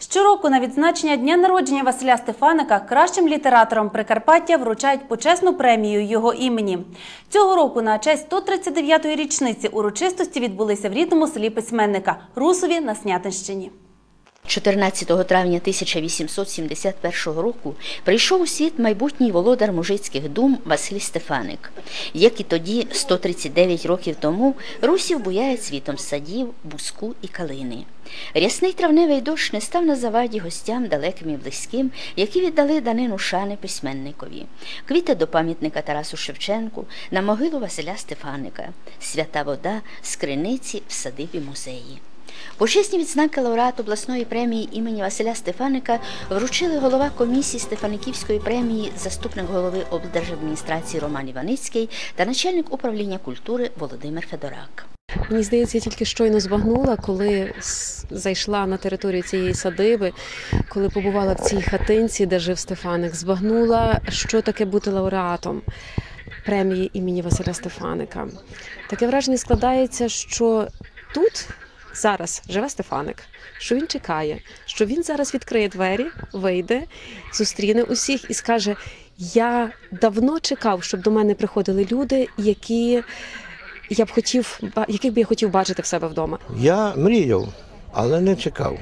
Щороку на відзначення дня народження Василя Стефаника кращим літератором Прикарпаття вручають почесну премію його імені. Цього року на честь 139-ї річниці урочистості відбулися в рідному селі письменника Русові на Снятинщині. 14 травня 1871 року прийшов у світ майбутній володар мужицьких дум Василь Стефаник. Як і тоді, 139 років тому, Русів буяє цвітом садів, буску і калини. Рясний травневий дощ не став на заваді гостям далеким і близьким, які віддали данину шани письменникові. Квіти до пам'ятника Тарасу Шевченку, на могилу Василя Стефаника, свята вода з криниці в садибі музеї. Почесні відзнаки лауреат обласної премії імені Василя Стефаника вручили голова комісії Стефаниківської премії, заступник голови облдержадміністрації Роман Іваницький та начальник управління культури Володимир Федорак. Мені здається, я тільки щойно збагнула, коли зайшла на територію цієї садиби, коли побувала в цій хатинці, де жив Стефаник, збагнула, що таке бути лауреатом премії імені Василя Стефаника. Таке враження складається, що тут зараз живе Стефаник, що він чекає, що він зараз відкриє двері, вийде, зустріне усіх і скаже: Я давно чекав, щоб до мене приходили люди, які я б хотів, яких би я хотів бачити в себе вдома. Я мріяв, але не чекав.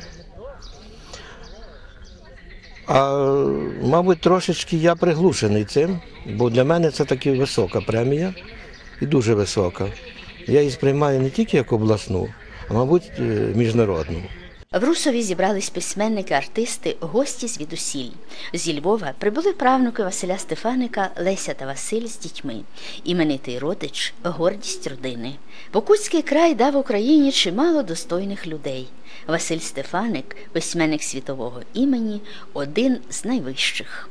А мабуть, трошечки я приглушений цим, бо для мене це таки висока премія і дуже висока. Я її сприймаю не тільки як обласну, а мабуть, е, міжнародну. В Русові зібрались письменники, артисти, гості звідусіль. Зі Львова прибули правнуки Василя Стефаника Леся та Василь з дітьми. Іменитий родич, гордість родини. Покутський край дав Україні чимало достойних людей. Василь Стефаник, письменник світового імені, один з найвищих.